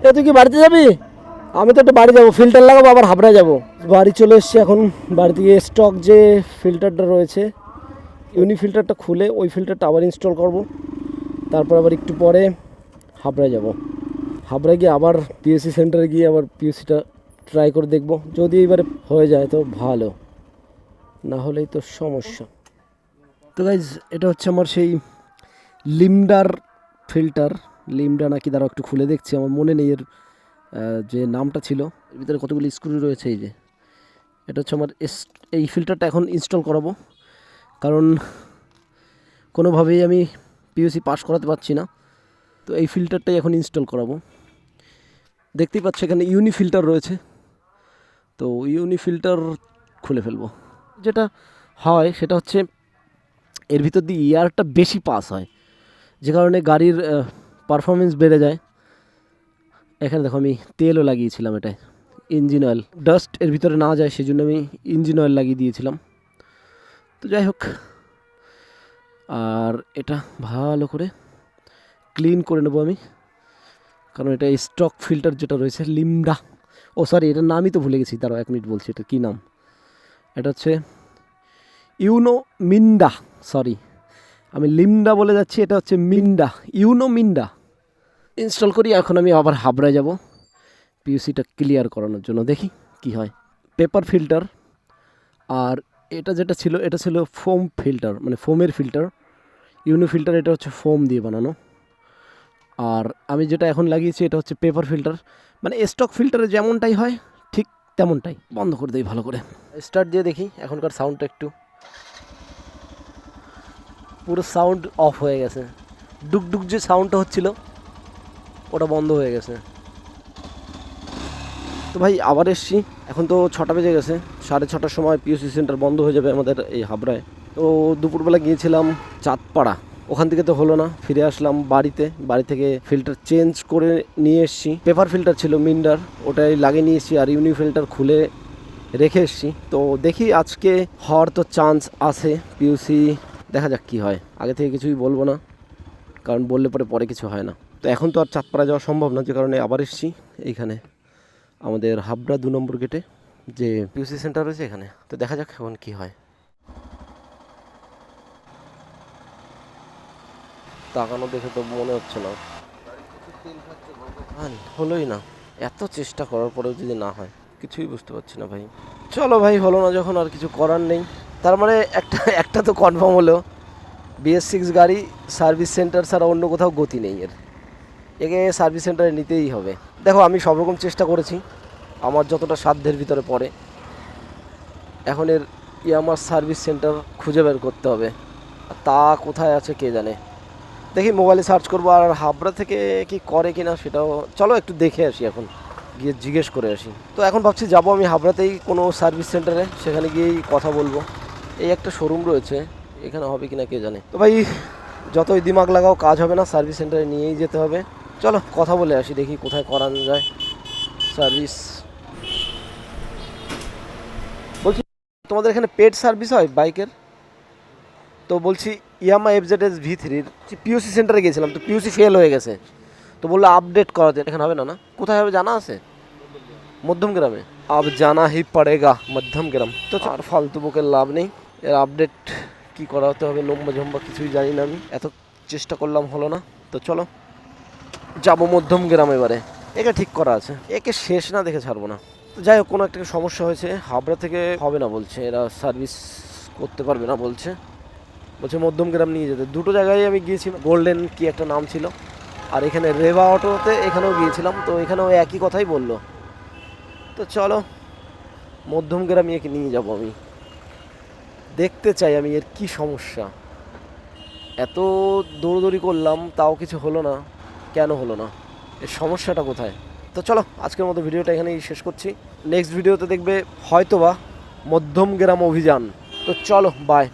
এ, তুই কি বাড়িতে যাবি? আমি তো একটু বাড়ি যাব ফিল্টার লাগাবো, আবার হাবড়া যাব। বাড়ি চলে এসেছি এখন বাড়ি থেকে স্টক যে ফিল্টারটা রয়েছে ইউনি ফিল্টারটা খুলে ওই ফিল্টারটা আবার ইনস্টল করব। তারপর আবার একটু পরে হাবড়ায় যাব। হাবড়ায় গিয়ে আবার পিএসসি সেন্টারে গিয়ে আবার পিএসসিটা ট্রাই করে দেখব। যদি এবারে হয়ে যায় তো ভালো, না হলেই তো সমস্যা। তো গাইজ এটা হচ্ছে আমার সেই লিমডার ফিল্টার লিমডা নাকি দ্বারা একটু খুলে দেখছি, আমার মনে নেই এর যে নামটা ছিল। এর ভিতরে কতগুলি স্ক্রু রয়েছে এই যে। এটা হচ্ছে আমার এই ফিল্টারটা এখন ইনস্টল করাবো। কারণ কোনোভাবেই আমি পিইউসি পাস করাতে পারছি না। তো এই ফিল্টারটাই এখন ইনস্টল করাবো। দেখতেই পাচ্ছ এখানে ইউনি ফিল্টার রয়েছে। তো ইউনি ফিল্টার খুলে ফেলব। যেটা হয়, সেটা হচ্ছে এর ভিতর দিয়ে এয়ারটা বেশি পাস হয়। যে কারণে গাড়ির পারফরমেন্স বেড়ে যায়। এখানে দেখো আমি তেলও লাগিয়েছিলাম এটায় ইঞ্জিন অয়েল ডাস্ট এর ভিতরে না যায় সেই জন্য আমি ইঞ্জিন অয়েল লাগিয়ে দিয়েছিলাম। তো যাই হোক, আর এটা ভালো করে ক্লিন করে নেব আমি। কারণ এটা স্টক ফিল্টার যেটা রয়েছে লিমডা ও সরি এটার নামই তো ভুলে গেছি তারও এক মিনিট বলছি, এটা কী নাম? এটা হচ্ছে ইউনো মিন্ডা সরি আমি লিমডা বলে যাচ্ছি, এটা হচ্ছে মিন্ডা ইউনো মিন্ডা ইনস্টল করি, এখন আমি আবার হাবড়ায় যাব। পিউসিটা ক্লিয়ার করানোর জন্য। দেখি কি হয়। পেপার ফিল্টার আর এটা যেটা ছিল, এটা ছিল ফোম ফিল্টার মানে ফোমের ফিল্টার ইউনো ফিল্টার এটা হচ্ছে ফোম দিয়ে বানানো। আর আমি যেটা এখন লাগিয়েছি, এটা হচ্ছে পেপার ফিল্টার মানে স্টক ফিল্টারে যেমনটাই হয়, ঠিক তেমনটাই। বন্ধ করে দিই ভালো করে। স্টার্ট দিয়ে দেখি, এখনকার সাউন্ডটা একটু। পুরো সাউন্ড অফ হয়ে গেছে। ডুকডুক যে সাউন্ডটা হচ্ছিল ওটা বন্ধ হয়ে গেছে। তো ভাই, আবার এসছি। এখন তো ছটা বেজে গেছে। সাড়ে ছটার সময় পিওসি সেন্টার বন্ধ হয়ে যাবে আমাদের এই হাবড়ায়। তো দুপুরবেলা গিয়েছিলাম চাঁদপাড়া। ওখান থেকে তো হলো না, ফিরে আসলাম বাড়িতে। বাড়ি থেকে ফিল্টার চেঞ্জ করে নিয়ে এসছি। পেপার ফিল্টার ছিল মিন্ডার, ওটাই লাগিয়ে নিয়ে এসেছি আর ইউনি ফিল্টার খুলে রেখে এসেছি। তো দেখি আজকে হওয়ার তো চান্স আছে পিউসি দেখা যাক কি হয়। আগে থেকে কিছুই বলব না, কারণ বললে পরে পরে কিছু হয় না। তো এখন তো আর চাঁদপাড়া যাওয়া সম্ভব না, যে কারণে আবার এসেছি এইখানে আমাদের হাবড়া দু নম্বর গেটে, যে পিউসি সেন্টার রয়েছে এখানে। তো দেখা যাক এখন কি হয়। তাকানো দেখে তো মনে হচ্ছে না। হলোই না। এত চেষ্টা করার পরেও যদি না হয়, কিছুই বুঝতে পারছি না ভাই। চলো ভাই, হলো না যখন, আর কিছু করার নেই। তার মানে একটা একটা তো কনফার্ম হলো। বিএস সিক্স গাড়ি সার্ভিস সেন্টার ছাড়া অন্য কোথাও গতি নেই এর। একে সার্ভিস সেন্টারে নিতেই হবে। দেখো, আমি সব রকম চেষ্টা করেছি। আমার যতটা সাধ্যের ভিতরে পড়ে। এখন এর ইয়ামার সার্ভিস সেন্টার খুঁজে বের করতে হবে। তা কোথায় আছে কে জানে? দেখি মোবাইলে সার্চ করব আর হাবড়া থেকে কি করে কিনা সেটাও। চলো একটু দেখে আসি এখন। গিয়ে জিজ্ঞেস করে আসি। তো এখন ভাবছি যাব আমি হাবড়াতেই কোনো সার্ভিস সেন্টারে সেখানে গিয়েই কথা বলব। এই একটা শোরুম রয়েছে। এখানে হবে কিনা কে জানে? তো ভাই, যতই দিমাগ লাগাও, কাজ হবে না। সার্ভিস সেন্টারে নিয়েই যেতে হবে। চলো, কথা বলে আসি, দেখি কোথায় করানো যায়। সার্ভিস বলছি, তোমাদের এখানে পেড সার্ভিস হয় বাইকের? তো বলছি, ইয়ামা এফজেড এস ভি থ্রির পিউসি সেন্টারে গিয়েছিলাম, তো পিউসি ফেল হয়ে গেছে। তো বলল আপডেট করাতে এখানে হবে না না? কোথায় হবে জানা আছে? মধ্যম গ্রামে। আব জানা হি পড়েগা, মধ্যম গ্রাম। তো আর ফালতু বুকের লাভ নেই। এর আপডেট কি করাতে হবে, লম্বা ঝম্বা কিছুই জানি না আমি। এত চেষ্টা করলাম হলো না। তো চলো যাব মধ্যম গ্রাম এবারে। একে ঠিক করা আছে। একে শেষ না দেখে ছাড়বো না। যাই হোক, কোনো একটা সমস্যা হয়েছে। হাবড়া থেকে হবে না বলছে। এরা সার্ভিস করতে পারবে না বলছে। বলছে মধ্যম গ্রাম নিয়ে যেতে। দুটো জায়গায় আমি গিয়েছিলাম। গোল্ডেন কি একটা নাম ছিল। আর এখানে রেবা অটোতে এখানেও গিয়েছিলাম। তো এখানেও একই কথাই বলল। তো চলো, মধ্যম গ্রামে একে নিয়ে যাব আমি। দেখতে চাই আমি এর কি সমস্যা। এত দৌড়দৌড়ি করলাম, তাও কিছু হলো না। কেন হলো না? এর সমস্যাটা কোথায়? তো চলো, আজকের মতো ভিডিওটা এখানেই শেষ করছি। নেক্সট ভিডিওতে দেখবে হয়তোবা মধ্যম গ্রাম অভিযান। তো চলো বাই